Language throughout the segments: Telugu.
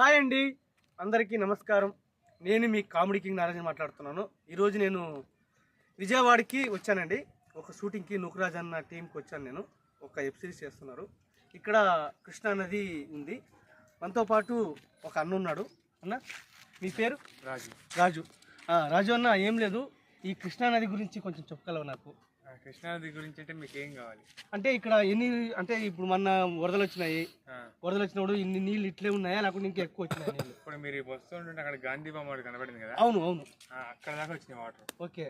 హాయ్ అండి. అందరికీ నమస్కారం. నేను మీ కామెడీ కింగ్ నారాయణ మాట్లాడుతున్నాను. ఈరోజు నేను విజయవాడకి వచ్చానండి. ఒక షూటింగ్కి నుకరాజ్ అన్న టీంకి వచ్చాను నేను. ఒక వెబ్ సిరీస్ చేస్తున్నారు. ఇక్కడ కృష్ణా నది ఉంది. మనతో పాటు ఒక అన్న ఉన్నాడు. అన్న మీ పేరు? రాజు. రాజు. రాజు అన్న ఏం లేదు. ఈ కృష్ణా నది గురించి కొంచెం చెప్పగలవు నాకు? కృష్ణానది గురించి అంటే మీకు ఏం కావాలి? అంటే ఇక్కడ ఎన్ని అంటే ఇప్పుడు మొన్న వరదలు వచ్చినాయి. వరదలు వచ్చినప్పుడు ఇన్ని నీళ్ళు ఇట్లే ఉన్నాయా? లేకుంటే ఇంకా ఎక్కువ వచ్చినాయి నీళ్ళు? ఇప్పుడు మీరు వస్తుంటే అక్కడ గాంధీ బొమ్మ ఒకటి కనబడింది కదా? అవును అవును. అక్కడ దాకా వచ్చినాయి వాటర్. ఓకే.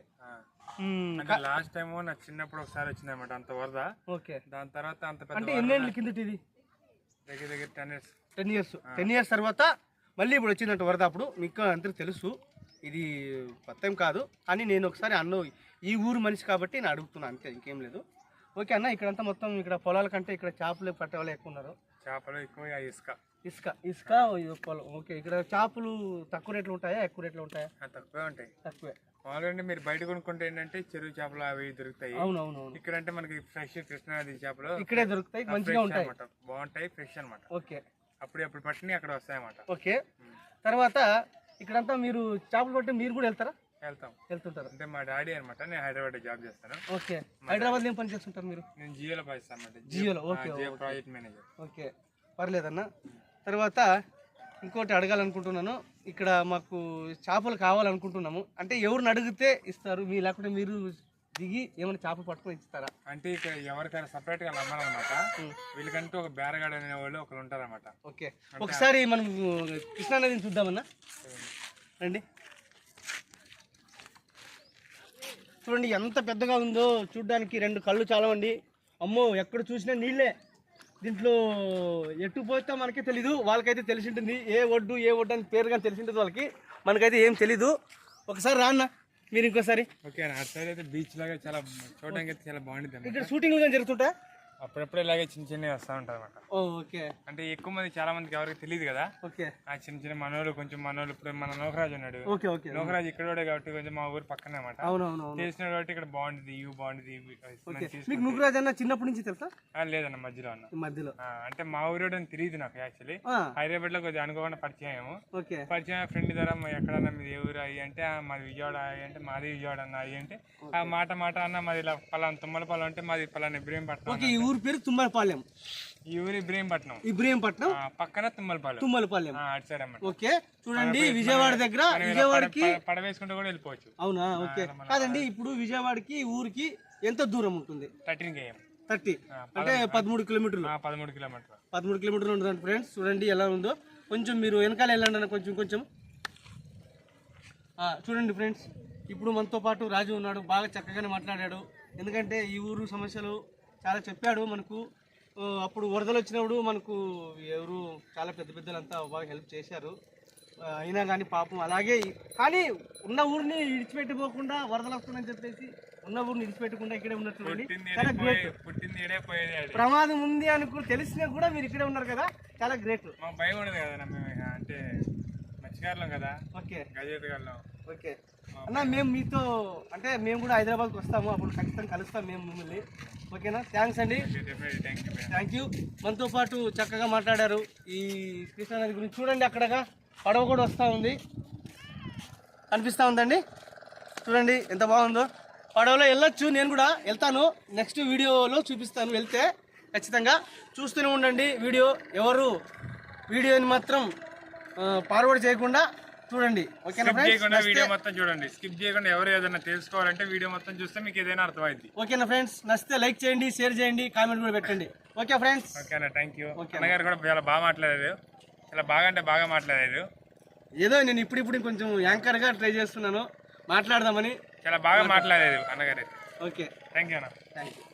అంటే లాస్ట్ టైం నా చిన్నప్పుడు ఒకసారి వచ్చింది అనమాట అంత వరద. ఓకే. దాని తర్వాత అంత పెద్ద అంటే ఎన్నేళ్ళ కిందటి ఇది? దగ్గర దగ్గర ten years. Ten years. Ten years తర్వాత మళ్ళీ ఇప్పుడు వచ్చిందంట వరద అప్పుడు. మీకు అందరికి తెలుసు. ఇది కొత్త ఏం కాదు. అని నేను ఒకసారి అన్న ఈ ఊరు మనిషి కాబట్టి నేను అడుగుతున్నాను అంతే ఇంకేం లేదు. ఓకే అన్న ఇక్కడంతా మొత్తం ఇక్కడ పొలాల కంటే ఇక్కడ చేపలు పట్టే వాళ్ళు ఎక్కువ ఉన్నారు. చేపలు ఎక్కువ ఇసుక. ఇసుక ఇసుక పొలం. ఓకే ఇక్కడ చేపలు తక్కువ రేట్లు ఉంటాయా ఎక్కువ రేట్లు ఉంటాయా? తక్కువే ఉంటాయి. తక్కువే. మామూలుగా మీరు బయట కొనుక్కుంటే ఏంటంటే చెరువు చేపలు అవి దొరుకుతాయి. అవును అవును అవును ఇక్కడ అంటే మనకి ఫ్రెష్ కృష్ణానది చేపలు. ఇక్కడే దొరుకుతాయి మంచిగా ఉంటాయి. బాగుంటాయి ఫ్రెష్ అన్నమాట. ఓకే. అప్పుడు ఎప్పుడు పట్టినవి అక్కడ వస్తాయన్నమాట. ఓకే. తర్వాత ఇక్కడంతా మీరు చేపలు పట్టి మీరు కూడా వెళ్తారా? వెళ్తాం. వెళ్తుంటారు? అంటే మా డాడీ అనమాట నేను హైదరాబాద్ జాబ్ చేస్తాను. ఓకే. హైదరాబాద్ ఏం పని చేస్తుంటారు మీరు? నేను జియోలో పనిస్తాను అనమాట జియోలో okay Jio project manager. Okay. పర్లేదన్న. తర్వాత ఇంకోటి అడగాలనుకుంటున్నాను. ఇక్కడ మాకు చేపలు కావాలనుకుంటున్నాము. అంటే ఎవరిని అడిగితే ఇస్తారు. మీ లేకుంటే మీరు దిగి ఏమైనా చేపలు పట్టుకొని ఇస్తారా? అంటే ఇక్కడ ఎవరికైనా సపరేట్గా అమ్మాలన్నమాట వీళ్ళకంటూ ఒక బేరగాడు అనే వాళ్ళు ఒకరు ఉంటారన్నమాట. ఓకే. ఒకసారి మనం కృష్ణానదిని చూద్దామన్నా. రండి. చూడండి ఎంత పెద్దగా ఉందో చూడడానికి రెండు కళ్ళు చాలవండి. అమ్మో ఎక్కడ చూసినా నీళ్ళే. దీంట్లో ఎటు పోతే మనకే తెలీదు. వాళ్ళకైతే తెలిసి ఉంటుంది ఏ ఒడ్డు ఏ ఒడ్డు అని పేరు కానీ తెలిసి ఉంటుంది వాళ్ళకి. మనకైతే ఏం తెలీదు. ఒకసారి రాన్న మీరు ఇంకోసారి. ఓకే అటు సైడ్ అయితే బీచ్ లాగా చాలా చూడడానికి అయితే చాలా బాగుంటుంది ఇక్కడ షూటింగ్లు కానీ జరుగుతుంటాయి అప్పుడప్పుడు ఇలాగే చిన్న చిన్నవి వస్తూ ఉంటారు అనమాట ఓకే. అంటే ఎక్కువ మంది చాలా మందికి ఎవరికి తెలియదు కదా. ఓకే. ఆ చిన్న చిన్న మనోళ్ళు కొంచెం మనోళ్ళు ఇప్పుడు మన నోకరాజు ఉన్నాడు. Okay okay. నోకరాజు ఇక్కడ కాబట్టి కొంచెం మా ఊరు పక్కనే అనమాట అవునవును అవును తెలిసిన కాబట్టి ఇక్కడ బాగుంటుంది ఇవి బాగుంటుంది మీకు నుగ్గురాజ్ అన్న చిన్నప్పటి నుంచి తెలుసా? లేదన్న మధ్యలో అన్న. మధ్యలో. అంటే మా ఊరు అని తెలియదు నాకు యాక్చువల్లీ. హైదరాబాద్లో కొద్దిగా అనుకోకుండా పరిచయం ఓకే. పరిచయం ఫ్రెండ్ ద్వారా "మా ఎక్కడన్నా మీది ఏ ఊరు అయ్యి అంటే "ఆ, మాది విజయవాడ అయ్యి అంటే మాది విజయవాడ అన్న అయ్యి అంటే ఆ మాట మాట అన్న మాది ఇలా పలానా తుమ్మలపాలెం అంటే మాది పలానా ఇబ్రహీంపట్నం ఓకే ఈ ఊరు పేరు తుమ్మలపాలెం. ఈ ఊరు ఇబ్రహీంపట్నం. పక్కన తుమ్మలపాలెం. తుమ్మలపాలెం. ఓకే చూడండి విజయవాడ దగ్గర విజయవాడకి పడ- పడ- పడ వేసుకుంటూ కూడా వెళ్ళిపోవచ్చు. అవునా? ఓకే. కాదండి ఇప్పుడు విజయవాడకి ఊరికి ఎంత దూరం ఉంటుంది? Thirteen KM thirty. అంటే పదమూడు కిలోమీటర్లు. పదమూడు కిలోమీటర్ పదమూడు కిలోమీటర్లు ఉంటుంది ఫ్రెండ్స్. చూడండి ఎలా ఉందో. కొంచెం మీరు వెనకాల వెళ్ళండి అన్న కొంచెం కొంచెం. చూడండి ఫ్రెండ్స్. ఇప్పుడు మనతో పాటు రాజు ఉన్నాడు. బాగా చక్కగానే మాట్లాడాడు. ఎందుకంటే ఈ ఊరు సమస్యలు చాలా చెప్పాడు మనకు. అప్పుడు వరదలు వచ్చినప్పుడు మనకు ఎవరు చాలా పెద్ద పెద్దలంతా బాగా హెల్ప్ చేశారు. అయినా కానీ పాపం అలాగే కానీ ఉన్న ఊరిని విడిచిపెట్టిపోకుండా వరదలు వస్తుందని చెప్పేసి ఉన్న ఊరిని విడిచిపెట్టకుండా ఇక్కడే ఉన్నట్టు. ప్రమాదం ఉంది అనుకో తెలిసినా కూడా మీరు ఇక్కడే ఉన్నారు కదా చాలా గ్రేట్ భయం ఉండదు కదా అంటే మత్స్యకారులం కదా. ఓకే. గజేతగాళ్ళం. ఓకే. అన్న మేము మీతో అంటే మేము కూడా హైదరాబాద్కి వస్తాము అప్పుడు ఖచ్చితంగా కలుస్తాం మేము మిమ్మల్ని. ఓకేనా? థ్యాంక్స్ అండి. Thank you. థ్యాంక్ యూ మనతో పాటు చక్కగా మాట్లాడారు ఈ కృష్ణానది గురించి. చూడండి అక్కడగా పడవ కూడా వస్తూ ఉంది. కనిపిస్తూ ఉందండి. చూడండి ఎంత బాగుందో. పడవలో వెళ్ళొచ్చు నేను కూడా వెళ్తాను. నెక్స్ట్ వీడియోలో చూపిస్తాను వెళ్తే ఖచ్చితంగా. చూస్తూనే ఉండండి వీడియో. ఎవరు వీడియోని మాత్రం ఫార్వర్డ్ చేయకుండా చూడండి. ఓకేనా స్కిప్ చేయకుండా వీడియో మొత్తం చూడండి. స్కిప్ చేయకుండా ఎవరు ఏదైనా తెలుసుకోవాలంటే వీడియో మొత్తం చూస్తే మీకు ఏదైనా అర్థమైంది ఓకేనా ఫ్రెండ్స్ నచ్చితే లైక్ చేయండి షేర్ చేయండి కామెంట్ కూడా పెట్టండి. ఓకే ఫ్రెండ్స్ ఓకేనా థ్యాంక్ యూ. అన్నగారు కూడా చాలా బాగా మాట్లాడారు. చాలా బాగా అంటే బాగా మాట్లాడారు. ఏదో నేను ఇప్పుడిప్పుడు కొంచెం యాంకర్గా ట్రై చేస్తున్నాను. మాట్లాడదామని. చాలా బాగా మాట్లాడారు అన్నగారు ఓకే. థ్యాంక్ యూ అన్న. Thank you